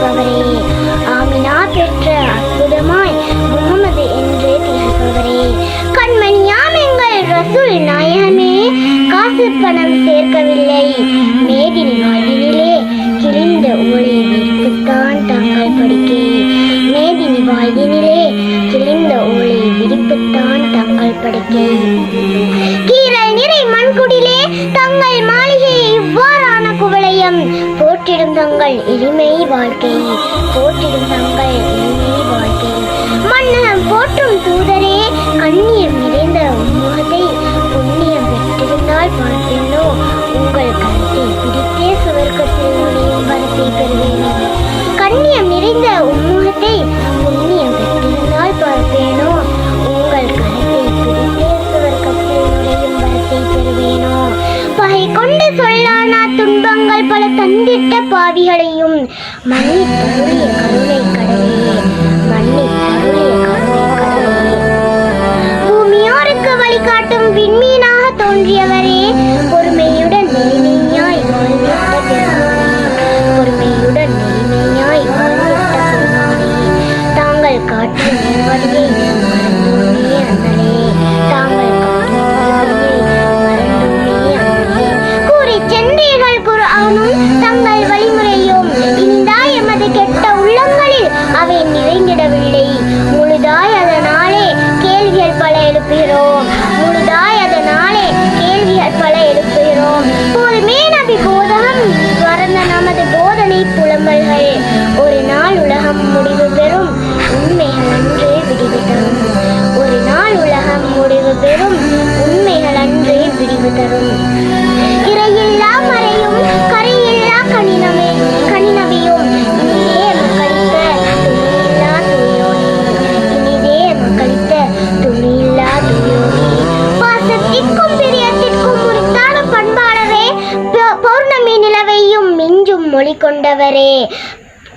இருப்பவரே ஆமினா பெற்ற அற்புதமாய் முகமது என்று திகழ்பவரே. கண்மணியாம் எங்கள் ரசூல் நாயகமே காசு பணம் சேர்க்கவில்லை. மேதின் வாழ்வினிலே கிழிந்த ஊழியர்களுக்குத்தான் தாங்கள் படிக்கை மேதின் வாழ்வினிலே கிழிந்த ஊழிய விரிப்புத்தான் தாங்கள் படிக்கை கீரல் நிறை மண் தங்கள் எளிமை வாழ்க்கையை போற்றிடும் தங்கள் துன்பங்கள் பாவிகளையும் மன்னித்து கருணை கடலே மன்னித்து முடிவு பெறும் உண்மைகள் அன்றே விடிவு தரும். இறையில்லா மறையும் கரையில்லா கணினமே கணினவியும் இனிதே மக்களித்த துணியில்லா துணியோனே இனிதே மக்களித்த துணியில்லா துணியோனே. பாசத்திற்கும் பிரியத்திற்கும் உரித்தான பண்பாளரே பௌர்ணமி நிலவையும் மிஞ்சும் மொழி கொண்டவரே.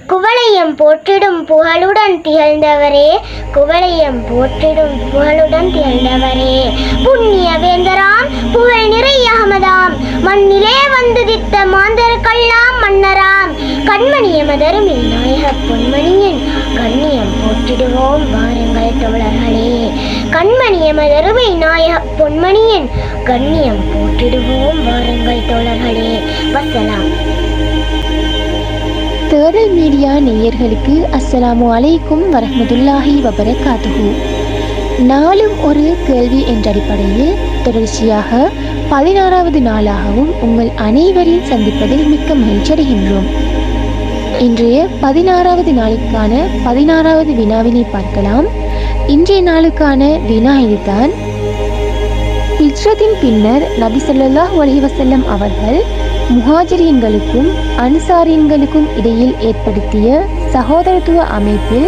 குவளையம் போற்றிடும் புகழுடன் திகழ்ந்தவரே குவளையம் போற்றிடும் புகழுடன் திகழ்ந்தவரே. புண்ணிய வேந்தராம் புகழ் நிறை அகமதாம். மண்ணிலே வந்துதித்த மாந்தர்கள்லாம் மன்னராம். கண்மணிய மதருமில் நாயக பொன்மணியின் கண்ணியம் போற்றிடுவோம் வாருங்கள் தோழர்களே. கண்மணிய மதருமை நாயக பொன்மணியின் கண்ணியம் போற்றிடுவோம் வாருங்கள் தோழர்களே. வசலாம் தேடல் மீடியா நேயர்களுக்கு அஸ்ஸலாமு அலைக்கும் வரமதுல்லாஹி வபரகாத்துஹு. நாளும் ஒரு கேள்வி என்ற அடிப்படையில் தொடர்ச்சியாக பதினாறாவது நாளாகவும் உங்கள் அனைவரையும் சந்திப்பதில் மிக்க மகிழ்ச்சி அடைகின்றோம். இன்றைய பதினாறாவது நாளுக்கான பதினாறாவது வினாவினை பார்க்கலாம். இன்றைய நாளுக்கான வினா இதுதான். ஹிஜ்ரத்தின் பின்னர் நபி சொல்லாஹ் அலைஹி வஸல்லம் அவர்கள் முஹாஜிரியன்களுக்கும் அன்சாரியன்களுக்கும் இடையில் ஏற்படுத்திய சகோதரத்துவ அமைப்பில்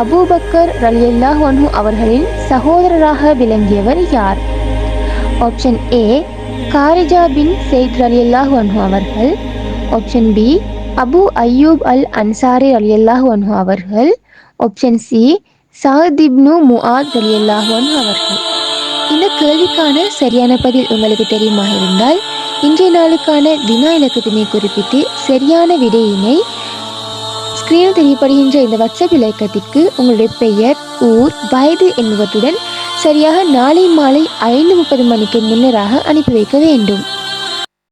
அபூபக்கர் ரலியல்லாஹு அன்ஹு அவர்களின் சகோதரராக விளங்கியவர் யார்? ஆப்ஷன் ஏ காரிஜா பின் செயித் ரலியல்லாஹு அன்ஹு அவர்கள். Option B Abu Ayyub Al Ansari ரலியல்லாஹு அன்ஹு அவர்கள். Option C Saad ibn Muadh ரலியல்லாஹு அன்ஹு அவர்கள். இந்த கேள்விக்கான சரியான பதில் உங்களுக்கு தெரியுமா இருந்தால் இன்றைய நாளுக்கான வினா இலக்கத்தினை குறிப்பிட்டு சரியான விடையினை ஸ்கிரீனில் தெரியப்படுகின்ற இந்த வாட்ஸ்அப் இலக்கத்திற்கு உங்களுடைய பெயர் ஊர் வயது என்பவற்றுடன் சரியாக நாளை மாலை ஐந்து முப்பது மணிக்கு முன்னராக அனுப்பி வைக்க வேண்டும்.